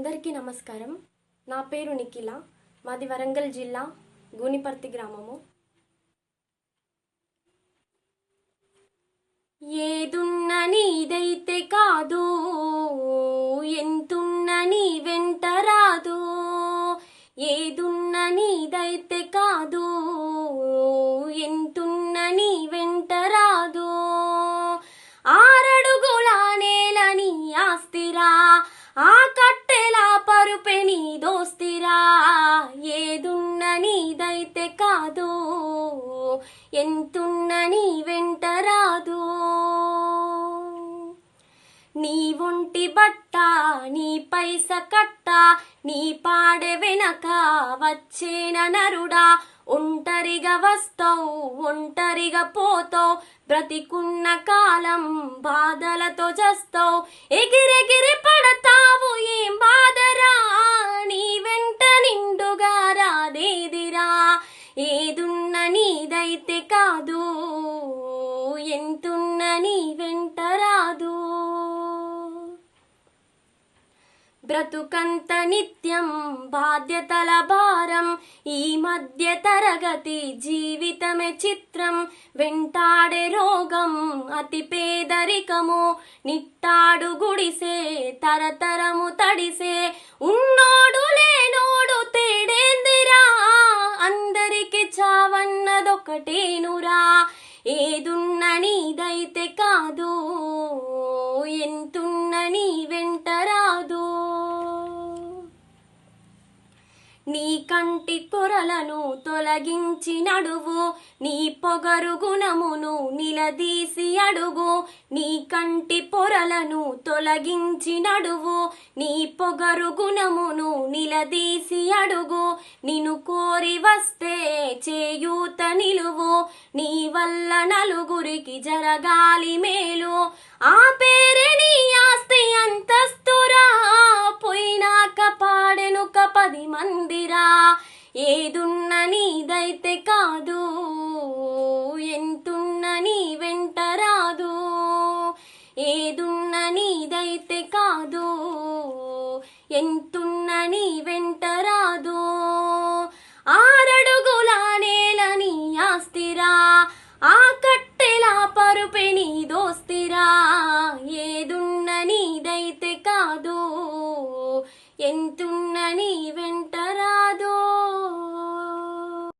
అందరికీ నమస్కారం. నా పేరు నిఖిల. మాది వరంగల్ జిల్లా గూనిపర్తి గ్రామము. ఏదున్న నీదైతే కాదు ఎంతున్న నీ వెంట రాదు. ఏదున్న నీదైతే కాదు ఎంతున్న నీ వెంట రాదు. నీ ఒంటి బట్ట నీ పైస కట్ట నీ పాడె వెనక వచ్చేన నరుడా. ఒంటరిగా వస్తావు ఒంటరిగా పోతావు బ్రతికున్న కాలం బాధలతో చస్తావు ఎగిరెగిరి రాదు. ఎంతున్న నీ వెంట రాదు. బ్రతుకంత నిత్యం బాధ్యతల భారం ఈ మధ్య తరగతి జీవితమే చిత్రం. వెంటాడే రోగం అతి పేదరికము నిట్టాడు గుడిసే తరతరము తడిసే. ఉన్నోడు లేనోడు తేడేందిరా? అందరికి చావన్న ఒకటేనురా. ఏదున్న నీదైతే కాదు. నీ కంటి కొరలను తొలగించి నడువు నీ పొగరు గుణమును నిలదీసి అడుగు నీ కంటి పొరలను తొలగించి నడువు నీ పొగరు గుణమును నిలదీసి అడుగు. నిన్ను కోరి వస్తే చేయూత నిలువు నీ వల్ల నలుగురికి జరగాలి మేలు. ఆ పేరే నీ ఆస్తి ఏదున్న నీదైతే కాదు ఎంతున్న నీ వెంట రాదు. ఏదున్న నీదైతే కాదు ఎంతున్న నీ వెంట రాదు. ఆరడుగుల నేలని ఆస్తిరా ఆ కట్టెలా పరుపె నీ దోస్తిరా. ఏదున్న నీదైతే కాదు ఎంతున్న నీ వెంట